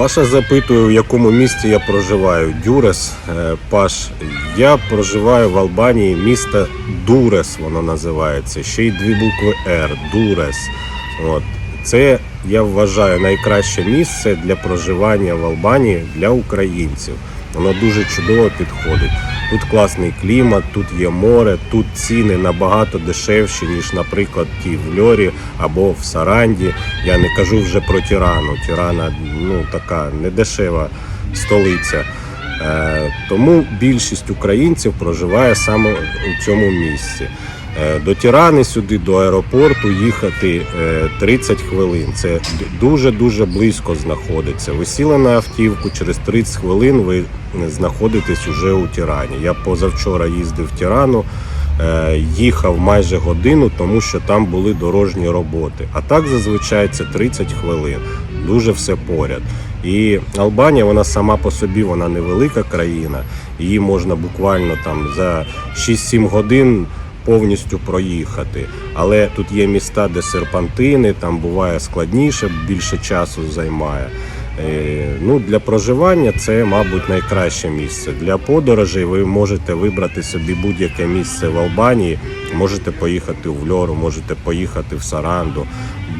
Паша запитує, в якому місті я проживаю. Дюрес. Е, Паш, я проживаю в Албанії, місто Дурес, воно називається. Ще й дві букви Р. Дурес. От. Це я вважаю найкраще місце для проживання в Албанії для українців. Воно дуже чудово підходить. Тут класний клімат, тут є море, тут ціни набагато дешевші, ніж, наприклад, ті в Льорі або в Саранді. Я не кажу вже про Тірану. Тірана ну така недешева столиця. Е, тому більшість українців проживає саме у цьому місці. Е, До Тірани сюди, до аеропорту їхати е, 30 хвилин. Це дуже дуже близько знаходиться. Ви сіли на автівку, через 30 хвилин ви знаходитесь уже у Тірані. Я позавчора їздив в Тірану, е, їхав майже годину, тому що там були дорожні роботи. А так зазвичай це 30 хвилин. Дуже все поряд. І Албанія, вона сама по собі, вона невелика країна. Її можна буквально там за 6-7 годин повністю проїхати. Але тут є міста, де серпантини, там буває складніше, більше часу займає. Е, Ну, для проживання це, мабуть, найкраще місце. Для подорожей ви можете вибрати собі будь-яке місце в Албанії. Можете поїхати в Льору, можете поїхати в Саранду.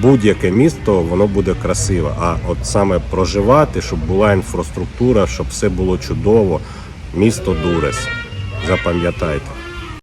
Будь-яке місто воно буде красиве. А от саме проживати, щоб була інфраструктура, щоб все було чудово. Місто Дурес. Запам'ятайте.